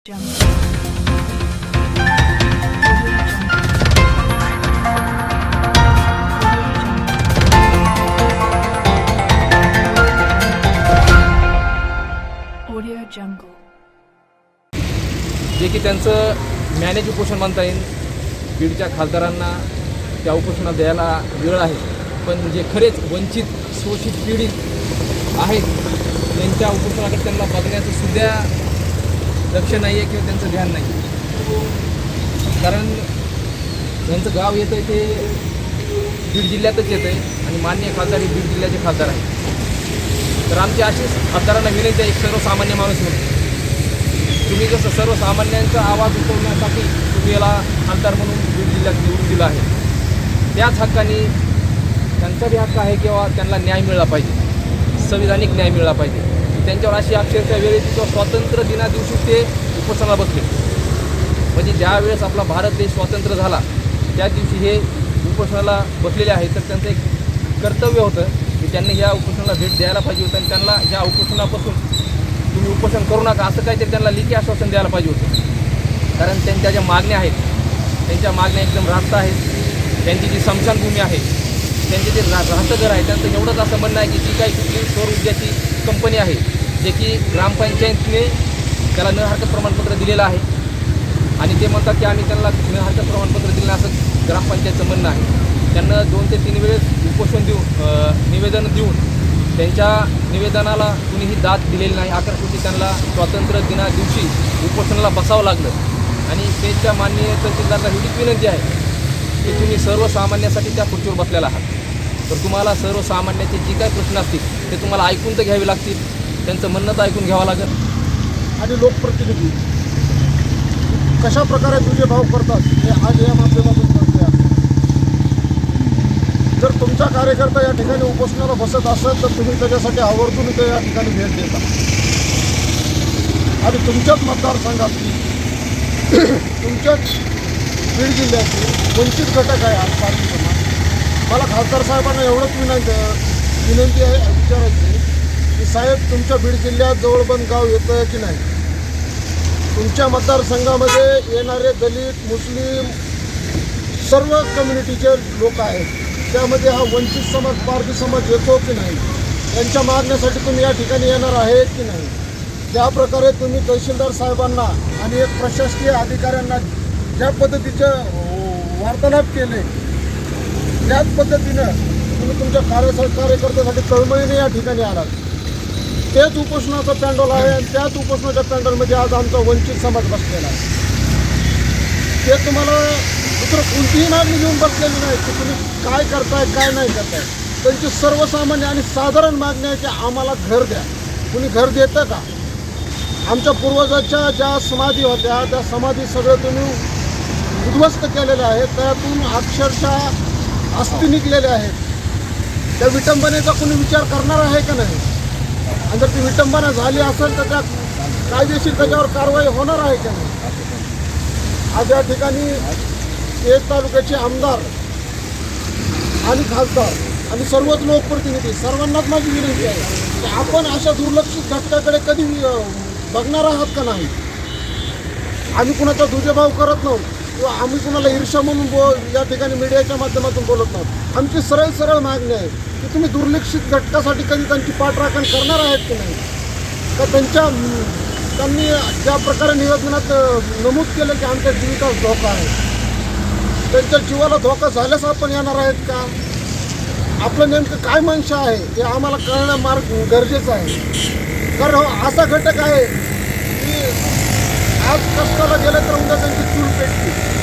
जे की त्यांचं मॅनेज उपोषण म्हणता येईल. बीडच्या खासदारांना त्या उपोषणात द्यायला वेळ आहे. पण जे खरेच वंचित शोषित पीडित आहेत त्यांच्या उपोषणाकडे त्यांना बघण्याचं सुद्धा लक्ष नाही आहे किंवा त्यांचं ध्यान नाही कारण त्यांचं गाव येतं आहे ते बीड जिल्ह्यातच येतं आहे आणि मान्य खासदार हे बीड जिल्ह्याचे खासदार आहेत. तर आमची अशीच खासदारांना विनंती आहे एक सर्वसामान्य माणूस म्हणून. तुम्ही जसं सर्वसामान्यांचा आवाज उठवण्यासाठी तुम्ही याला खासदार म्हणून बीड जिल्ह्यात निवडून दिला आहे. त्याच हक्काने त्यांचा बी हक्क आहे किंवा त्यांना न्याय मिळाला पाहिजे. संविधानिक न्याय मिळाला पाहिजे. त्यांच्यावर अशी अक्षरशः वेळ तिथं किंवा स्वातंत्र्य दिना दिवशी ते उपोषणाला बसले. म्हणजे ज्यावेळेस आपला भारत देश स्वातंत्र्य झाला त्या दिवशी हे उपोषणाला बसलेले आहेत तर त्यांचं एक कर्तव्य होतं की त्यांनी ह्या उपोषणाला भेट द्यायला पाहिजे होतं आणि त्यांना ह्या उपोषणापासून तुम्ही उपोषण करू नका असं काहीतरी त्यांना लिखी आश्वासन द्यायला पाहिजे होतं. कारण त्यांच्या ज्या मागण्या आहेत त्यांच्या मागण्या एकदम रास्त आहेत. त्यांची जी समशानभूमी आहे त्यांचे जे रा राहतं घर आहे त्यांचं एवढंच असं म्हणणं आहे की जी काही कुठली सौर ऊर्जाची कंपनी आहे जे की ग्रामपंचायतीने त्याला न हरकत प्रमाणपत्र दिलेलं आहे. आणि ते म्हणतात की आम्ही त्यांना न हरकत प्रमाणपत्र दिलं असं ग्रामपंचायतचं म्हणणं आहे. त्यांना दोन ते तीन वेळेस उपोषण देऊन निवेदन देऊन त्यांच्या निवेदनाला कुणीही दाद दिलेली नाही. अकरा कोटी त्यांना स्वातंत्र्य दिना दिवशी उपोषणाला बसावं लागलं. आणि त्यांच्या माननीय तहसीलदारला एवढीच विनंती आहे की तुम्ही सर्वसामान्यासाठी त्या खुर्चीवर बसलेला आहात. तर तुम्हाला सर्वसामान्याचे जे काही प्रश्न असतील ते तुम्हाला ऐकून तर घ्यावे लागतील. त्यांचं म्हणणं तर ऐकून घ्यावं लागेल. आणि लोकप्रतिनिधी कशा प्रकारे तुझे भाव करतात हे आज या माध्यमातून कळते आहे. जर तुमचा कार्यकर्ता या ठिकाणी उपोषणाला बसत असेल तर तुम्ही त्याच्यासाठी आवर्जून ते या ठिकाणी भेट देता. आणि तुमच्याच मतदारसंघातली तुमच्याच बीड जिल्ह्यातली वंचित घटक आहे आज पारधी मला खासदार साहेबांना एवढंच विनंती विनंती आहे विचारायची साहेब तुमच्या बीड जिल्ह्यात जवळबंद गाव येतं आहे की नाही? तुमच्या मतदारसंघामध्ये येणारे दलित मुस्लिम सर्व कम्युनिटीचे लोक आहेत. त्यामध्ये हा वंचित समाज पारधी समाज येतो की नाही? त्यांच्या मागण्यासाठी तुम्ही या ठिकाणी येणार आहेत की नाही? ज्या प्रकारे तुम्ही तहसीलदार साहेबांना आणि एक प्रशासकीय अधिकाऱ्यांना ज्या पद्धतीचं वार्तालाप केले त्याच पद्धतीनं तुम्ही तुमच्या कार्य कार्यकर्त्यासाठी तळमळीने या ठिकाणी आलात. तेच उपोषणाचं पॅन्डल आहे आणि त्याच उपोषणाच्या पॅन्डलमध्ये आज आमचा वंचित समाज बसलेला आहे. ते तुम्हाला दुसरं कोणतीही मागणी घेऊन बसलेली नाही की तुम्ही काय करताय काय नाही करताय. त्यांची सर्वसामान्य आणि साधारण मागणी आहे की आम्हाला घर द्या. कुणी घर देतं का? आमच्या पूर्वजाच्या ज्या समाधी होत्या त्या समाधी सगळं तुम्ही उद्ध्वस्त केलेल्या आहेत. त्यातून अक्षरशः अस्थि निघलेल्या आहेत. त्या विटंबनेचा कुणी विचार करणार आहे का नाही? आणि जर ती विटंबना झाली असेल तर त्या कायदेशीर त्याच्यावर कारवाई होणार आहे का नाही? आज या ठिकाणी एक तालुक्याचे आमदार आणि खासदार आणि सर्वच लोकप्रतिनिधी सर्वांनाच माझी विनंती आहे की आपण अशा दुर्लक्षित घटकाकडे कधी बघणार आहात का नाही? आम्ही कुणाचा दुजभाव करत नव्हतो. किंवा आम्ही कुणाला ईर्षा म्हणून बो या ठिकाणी मीडियाच्या माध्यमातून बोलत नव्हतो आमची सरळ सरळ मागणी आहे की तुम्ही दुर्लक्षित घटकासाठी कधी त्यांची पाठराखण करणार आहेत की नाही? का त्यांच्या त्यांनी ज्या प्रकारे निवेदनात नमूद केलं की आमच्या जीविकास धोका आहे. त्यांच्या जीवाला धोका झाल्यास आपण येणार आहेत का? आपलं नेमकं काय मनशा आहे हे आम्हाला कळणं मार्ग गरजेचं आहे. कारण असा घटक आहे की आज कष्टाला गेलं तर उद्या त्यांची चूल पेटली